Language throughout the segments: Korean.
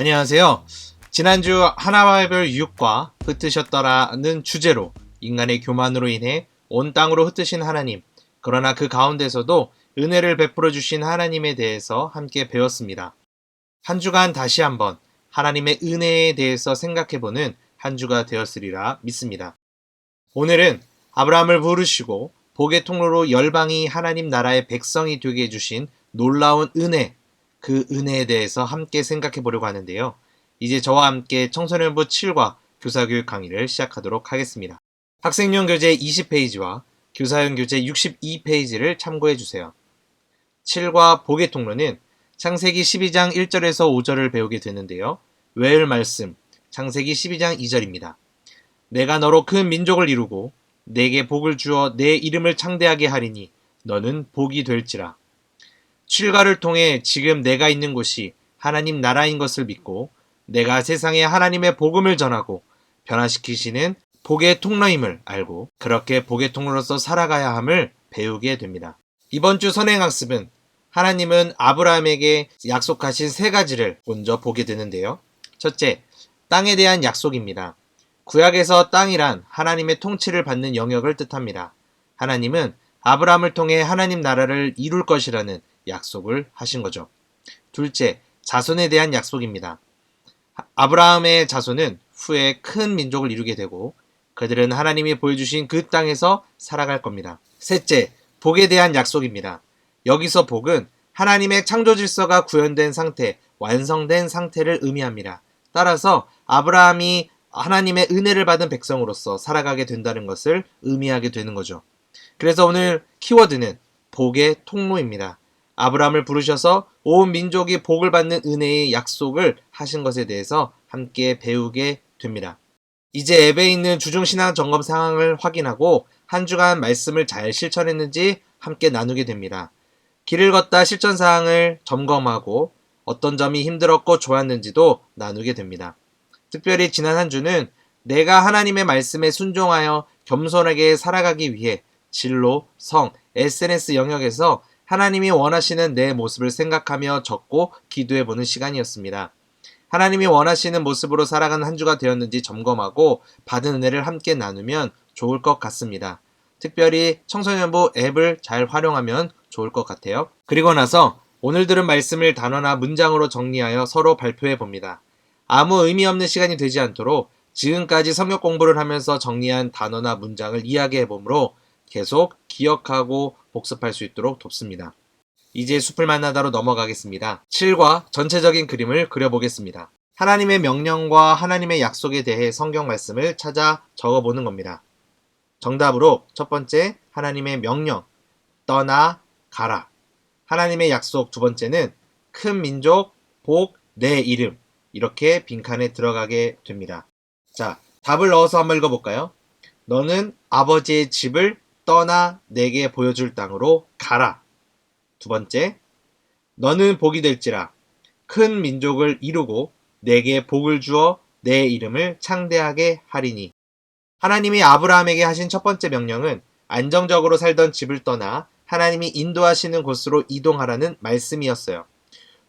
안녕하세요. 지난주 하나와별 6과 흩으셨더라는 주제로 인간의 교만으로 인해 온 땅으로 흩으신 하나님, 그러나 그 가운데서도 은혜를 베풀어 주신 하나님에 대해서 함께 배웠습니다. 한 주간 다시 한번 하나님의 은혜에 대해서 생각해 보는 한 주가 되었으리라 믿습니다. 오늘은 아브라함을 부르시고 복의 통로로 열방이 하나님 나라의 백성이 되게 해주신 놀라운 은혜, 그 은혜에 대해서 함께 생각해 보려고 하는데요. 이제 저와 함께 청소년부 7과 교사교육 강의를 시작하도록 하겠습니다. 학생용 교재 20페이지와 교사용 교재 62페이지를 참고해 주세요. 7과 복의 통로는 창세기 12장 1절에서 5절을 배우게 되는데요. 외울 말씀, 창세기 12장 2절입니다. 내가 너로 큰 민족을 이루고 내게 복을 주어 내 이름을 창대하게 하리니 너는 복이 될지라. 출가를 통해 지금 내가 있는 곳이 하나님 나라인 것을 믿고 내가 세상에 하나님의 복음을 전하고 변화시키시는 복의 통로임을 알고 그렇게 복의 통로로서 살아가야 함을 배우게 됩니다. 이번 주 선행학습은 하나님은 아브라함에게 약속하신 세 가지를 먼저 보게 되는데요. 첫째, 땅에 대한 약속입니다. 구약에서 땅이란 하나님의 통치를 받는 영역을 뜻합니다. 하나님은 아브라함을 통해 하나님 나라를 이룰 것이라는 약속을 하신 거죠. 둘째, 자손에 대한 약속입니다. 아브라함의 자손은 후에 큰 민족을 이루게 되고 그들은 하나님이 보여주신 그 땅에서 살아갈 겁니다. 셋째, 복에 대한 약속입니다. 여기서 복은 하나님의 창조 질서가 구현된 상태, 완성된 상태를 의미합니다. 따라서 아브라함이 하나님의 은혜를 받은 백성으로서 살아가게 된다는 것을 의미하게 되는 거죠. 그래서 오늘 키워드는 복의 통로입니다. 아브라함을 부르셔서 온 민족이 복을 받는 은혜의 약속을 하신 것에 대해서 함께 배우게 됩니다. 이제 앱에 있는 주중신앙 점검 상황을 확인하고 한 주간 말씀을 잘 실천했는지 함께 나누게 됩니다. 길을 걷다 실천 사항을 점검하고 어떤 점이 힘들었고 좋았는지도 나누게 됩니다. 특별히 지난 한 주는 내가 하나님의 말씀에 순종하여 겸손하게 살아가기 위해 진로, 성, SNS 영역에서 하나님이 원하시는 내 모습을 생각하며 적고 기도해 보는 시간이었습니다. 하나님이 원하시는 모습으로 살아가는 한 주가 되었는지 점검하고 받은 은혜를 함께 나누면 좋을 것 같습니다. 특별히 청소년부 앱을 잘 활용하면 좋을 것 같아요. 그리고 나서 오늘 들은 말씀을 단어나 문장으로 정리하여 서로 발표해 봅니다. 아무 의미 없는 시간이 되지 않도록 지금까지 성역 공부를 하면서 정리한 단어나 문장을 이야기해 보므로 계속 기억하고 복습할 수 있도록 돕습니다. 이제 숲을 만나다로 넘어가겠습니다. 7과 전체적인 그림을 그려보겠습니다. 하나님의 명령과 하나님의 약속에 대해 성경 말씀을 찾아 적어보는 겁니다. 정답으로 첫 번째 하나님의 명령 떠나 가라. 하나님의 약속 두 번째는 큰 민족 복 내 이름 이렇게 빈칸에 들어가게 됩니다. 자, 답을 넣어서 한번 읽어볼까요? 너는 아버지의 집을 떠나 내게 보여줄 땅으로 가라. 두 번째, 너는 복이 될지라 큰 민족을 이루고 내게 복을 주어 내 이름을 창대하게 하리니. 하나님이 아브라함에게 하신 첫 번째 명령은 안정적으로 살던 집을 떠나 하나님이 인도하시는 곳으로 이동하라는 말씀이었어요.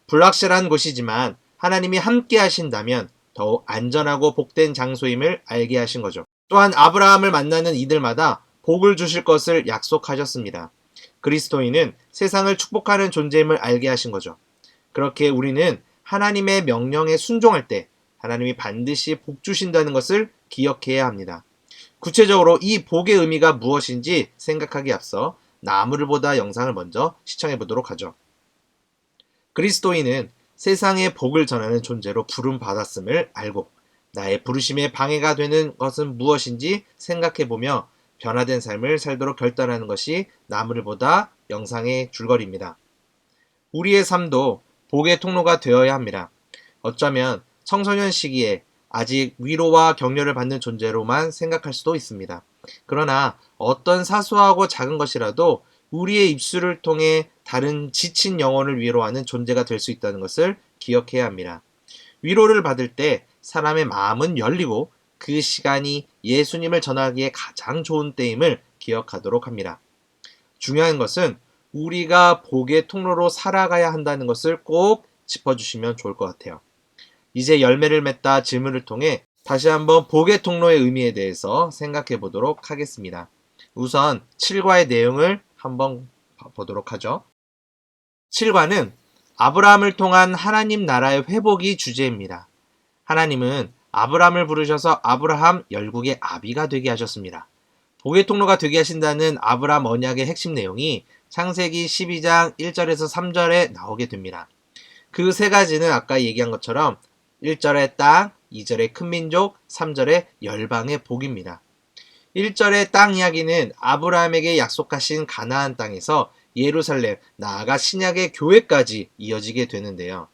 불확실한 곳이지만 하나님이 함께 하신다면 더욱 안전하고 복된 장소임을 알게 하신 거죠. 또한 아브라함을 만나는 이들마다 복을 주실 것을 약속하셨습니다. 그리스도인은 세상을 축복하는 존재임을 알게 하신 거죠. 그렇게 우리는 하나님의 명령에 순종할 때 하나님이 반드시 복 주신다는 것을 기억해야 합니다. 구체적으로 이 복의 의미가 무엇인지 생각하기 앞서 나무를 보다 영상을 먼저 시청해 보도록 하죠. 그리스도인은 세상의 복을 전하는 존재로 부름 받았음을 알고 나의 부르심에 방해가 되는 것은 무엇인지 생각해 보며 변화된 삶을 살도록 결단하는 것이 나무를 보다 영상의 줄거리입니다. 우리의 삶도 복의 통로가 되어야 합니다. 어쩌면 청소년 시기에 아직 위로와 격려를 받는 존재로만 생각할 수도 있습니다. 그러나 어떤 사소하고 작은 것이라도 우리의 입술을 통해 다른 지친 영혼을 위로하는 존재가 될 수 있다는 것을 기억해야 합니다. 위로를 받을 때 사람의 마음은 열리고 그 시간이 예수님을 전하기에 가장 좋은 때임을 기억하도록 합니다. 중요한 것은 우리가 복의 통로로 살아가야 한다는 것을 꼭 짚어주시면 좋을 것 같아요. 이제 열매를 맺다 질문을 통해 다시 한번 복의 통로의 의미에 대해서 생각해 보도록 하겠습니다. 우선 7과의 내용을 한번 보도록 하죠. 7과는 아브라함을 통한 하나님 나라의 회복이 주제입니다. 하나님은 아브라함을 부르셔서 아브라함 열국의 아비가 되게 하셨습니다. 복의 통로가 되게 하신다는 아브라함 언약의 핵심 내용이 창세기 12장 1절에서 3절에 나오게 됩니다. 그 세 가지는 아까 얘기한 것처럼 1절의 땅, 2절의 큰 민족, 3절의 열방의 복입니다. 1절의 땅 이야기는 아브라함에게 약속하신 가나안 땅에서 예루살렘, 나아가 신약의 교회까지 이어지게 되는데요.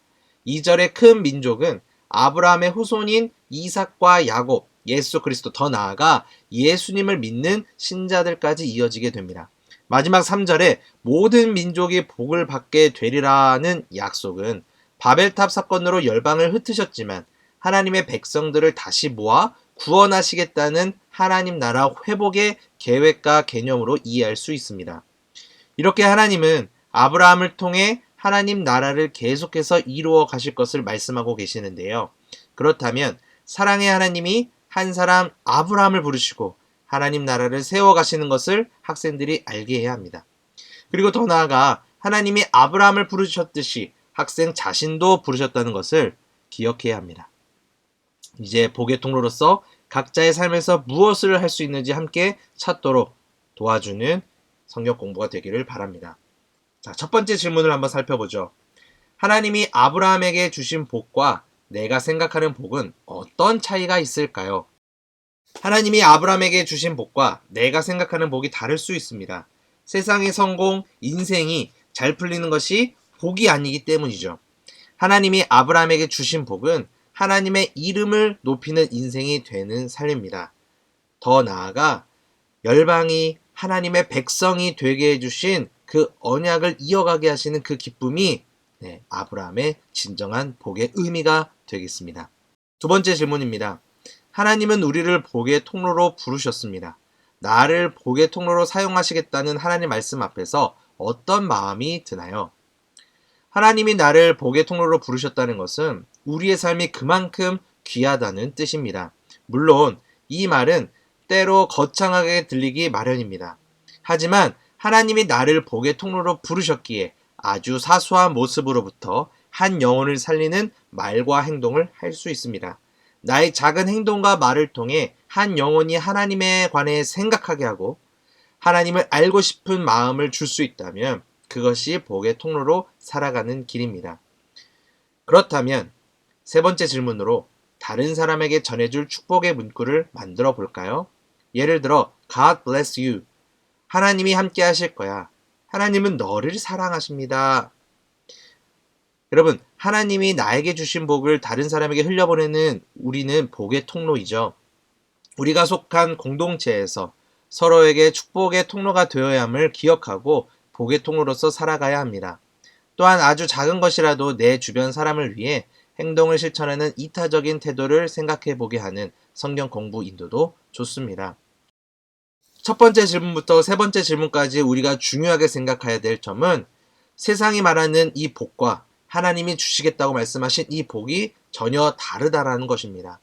2절의 큰 민족은 아브라함의 후손인 이삭과 야곱, 예수 그리스도 더 나아가 예수님을 믿는 신자들까지 이어지게 됩니다. 마지막 3절에 모든 민족이 복을 받게 되리라는 약속은 바벨탑 사건으로 열방을 흩으셨지만 하나님의 백성들을 다시 모아 구원하시겠다는 하나님 나라 회복의 계획과 개념으로 이해할 수 있습니다. 이렇게 하나님은 아브라함을 통해 하나님 나라를 계속해서 이루어 가실 것을 말씀하고 계시는데요. 그렇다면 사랑의 하나님이 한 사람 아브라함을 부르시고 하나님 나라를 세워 가시는 것을 학생들이 알게 해야 합니다. 그리고 더 나아가 하나님이 아브라함을 부르셨듯이 학생 자신도 부르셨다는 것을 기억해야 합니다. 이제 복의 통로로서 각자의 삶에서 무엇을 할 수 있는지 함께 찾도록 도와주는 성경 공부가 되기를 바랍니다. 자, 첫 번째 질문을 한번 살펴보죠. 하나님이 아브라함에게 주신 복과 내가 생각하는 복은 어떤 차이가 있을까요? 하나님이 아브라함에게 주신 복과 내가 생각하는 복이 다를 수 있습니다. 세상의 성공, 인생이 잘 풀리는 것이 복이 아니기 때문이죠. 하나님이 아브라함에게 주신 복은 하나님의 이름을 높이는 인생이 되는 삶입니다. 더 나아가 열방이 하나님의 백성이 되게 해주신 그 언약을 이어가게 하시는 그 기쁨이 네, 아브라함의 진정한 복의 의미가 되겠습니다. 두 번째 질문입니다. 하나님은 우리를 복의 통로로 부르셨습니다. 나를 복의 통로로 사용하시겠다는 하나님 말씀 앞에서 어떤 마음이 드나요? 하나님이 나를 복의 통로로 부르셨다는 것은 우리의 삶이 그만큼 귀하다는 뜻입니다. 물론 이 말은 때로 거창하게 들리기 마련입니다. 하지만 하나님이 나를 복의 통로로 부르셨기에 아주 사소한 모습으로부터 한 영혼을 살리는 말과 행동을 할 수 있습니다. 나의 작은 행동과 말을 통해 한 영혼이 하나님에 관해 생각하게 하고 하나님을 알고 싶은 마음을 줄 수 있다면 그것이 복의 통로로 살아가는 길입니다. 그렇다면 세 번째 질문으로 다른 사람에게 전해줄 축복의 문구를 만들어 볼까요? 예를 들어 God bless you. 하나님이 함께 하실 거야. 하나님은 너를 사랑하십니다. 여러분, 하나님이 나에게 주신 복을 다른 사람에게 흘려보내는 우리는 복의 통로이죠. 우리가 속한 공동체에서 서로에게 축복의 통로가 되어야 함을 기억하고 복의 통로로서 살아가야 합니다. 또한 아주 작은 것이라도 내 주변 사람을 위해 행동을 실천하는 이타적인 태도를 생각해 보게 하는 성경 공부 인도도 좋습니다. 첫 번째 질문부터 세 번째 질문까지 우리가 중요하게 생각해야 될 점은 세상이 말하는 이 복과 하나님이 주시겠다고 말씀하신 이 복이 전혀 다르다라는 것입니다.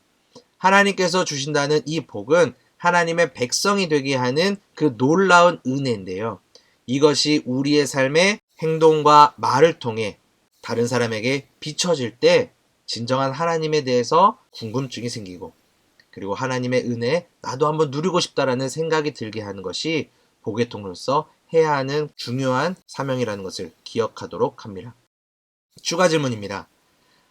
하나님께서 주신다는 이 복은 하나님의 백성이 되게 하는 그 놀라운 은혜인데요. 이것이 우리의 삶의 행동과 말을 통해 다른 사람에게 비춰질 때 진정한 하나님에 대해서 궁금증이 생기고 그리고 하나님의 은혜 나도 한번 누리고 싶다라는 생각이 들게 하는 것이 복의 통로서 해야 하는 중요한 사명이라는 것을 기억하도록 합니다. 추가 질문입니다.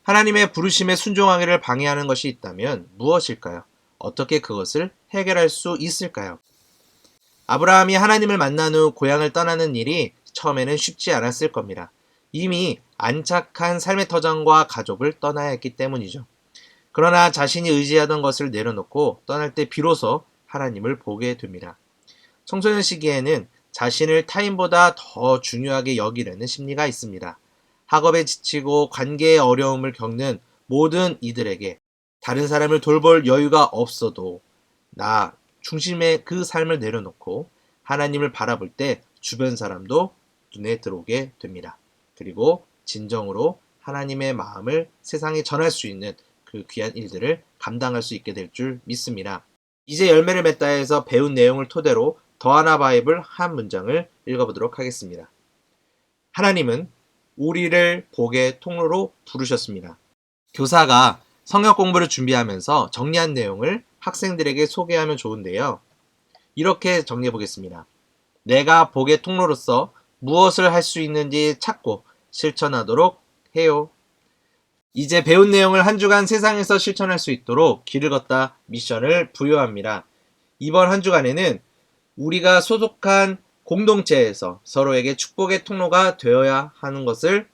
하나님의 부르심에 순종하기를 방해하는 것이 있다면 무엇일까요? 어떻게 그것을 해결할 수 있을까요? 아브라함이 하나님을 만난 후 고향을 떠나는 일이 처음에는 쉽지 않았을 겁니다. 이미 안착한 삶의 터전과 가족을 떠나야 했기 때문이죠. 그러나 자신이 의지하던 것을 내려놓고 떠날 때 비로소 하나님을 보게 됩니다. 청소년 시기에는 자신을 타인보다 더 중요하게 여기려는 심리가 있습니다. 학업에 지치고 관계의 어려움을 겪는 모든 이들에게 다른 사람을 돌볼 여유가 없어도 나 중심의 그 삶을 내려놓고 하나님을 바라볼 때 주변 사람도 눈에 들어오게 됩니다. 그리고 진정으로 하나님의 마음을 세상에 전할 수 있는 그 귀한 일들을 감당할 수 있게 될 줄 믿습니다. 이제 열매를 맺다 해서 배운 내용을 토대로 더하나 바이블 한 문장을 읽어보도록 하겠습니다. 하나님은 우리를 복의 통로로 부르셨습니다. 교사가 성역 공부를 준비하면서 정리한 내용을 학생들에게 소개하면 좋은데요. 이렇게 정리해 보겠습니다. 내가 복의 통로로서 무엇을 할 수 있는지 찾고 실천하도록 해요. 이제 배운 내용을 한 주간 세상에서 실천할 수 있도록 길을 걷다 미션을 부여합니다. 이번 한 주간에는 우리가 소속한 공동체에서 서로에게 축복의 통로가 되어야 하는 것을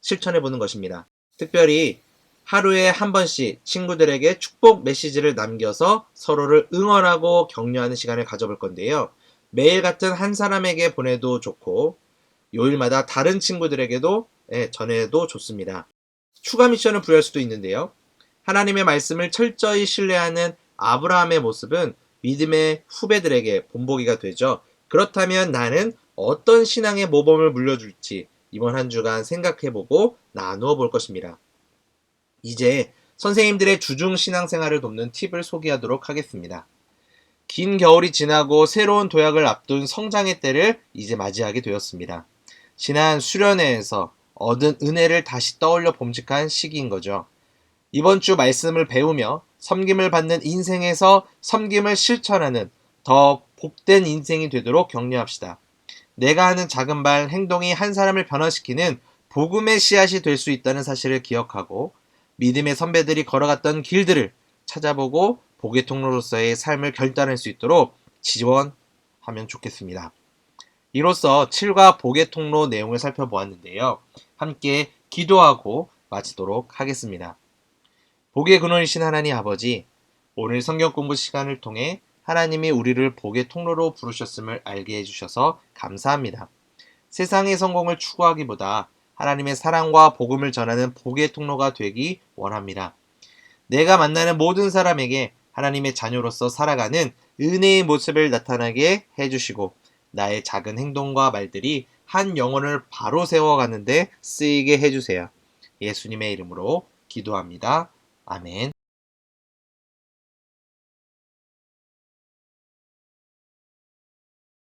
실천해 보는 것입니다. 특별히 하루에 한 번씩 친구들에게 축복 메시지를 남겨서 서로를 응원하고 격려하는 시간을 가져볼 건데요. 매일 같은 한 사람에게 보내도 좋고 요일마다 다른 친구들에게도 예, 전해도 좋습니다. 추가 미션을 부여할 수도 있는데요. 하나님의 말씀을 철저히 신뢰하는 아브라함의 모습은 믿음의 후배들에게 본보기가 되죠. 그렇다면 나는 어떤 신앙의 모범을 물려줄지 이번 한 주간 생각해보고 나누어 볼 것입니다. 이제 선생님들의 주중 신앙생활을 돕는 팁을 소개하도록 하겠습니다. 긴 겨울이 지나고 새로운 도약을 앞둔 성장의 때를 이제 맞이하게 되었습니다. 지난 수련회에서 얻은 은혜를 다시 떠올려 봄직한 시기인 거죠. 이번 주 말씀을 배우며 섬김을 받는 인생에서 섬김을 실천하는 더 복된 인생이 되도록 격려합시다. 내가 하는 작은 발, 행동이 한 사람을 변화시키는 복음의 씨앗이 될 수 있다는 사실을 기억하고 믿음의 선배들이 걸어갔던 길들을 찾아보고 복의 통로로서의 삶을 결단할 수 있도록 지원하면 좋겠습니다. 이로써 7과 복의 통로 내용을 살펴보았는데요. 함께 기도하고 마치도록 하겠습니다. 복의 근원이신 하나님 아버지, 오늘 성경 공부 시간을 통해 하나님이 우리를 복의 통로로 부르셨음을 알게 해주셔서 감사합니다. 세상의 성공을 추구하기보다 하나님의 사랑과 복음을 전하는 복의 통로가 되기 원합니다. 내가 만나는 모든 사람에게 하나님의 자녀로서 살아가는 은혜의 모습을 나타나게 해주시고 나의 작은 행동과 말들이 한 영혼을 바로 세워가는데 쓰이게 해주세요. 예수님의 이름으로 기도합니다. 아멘.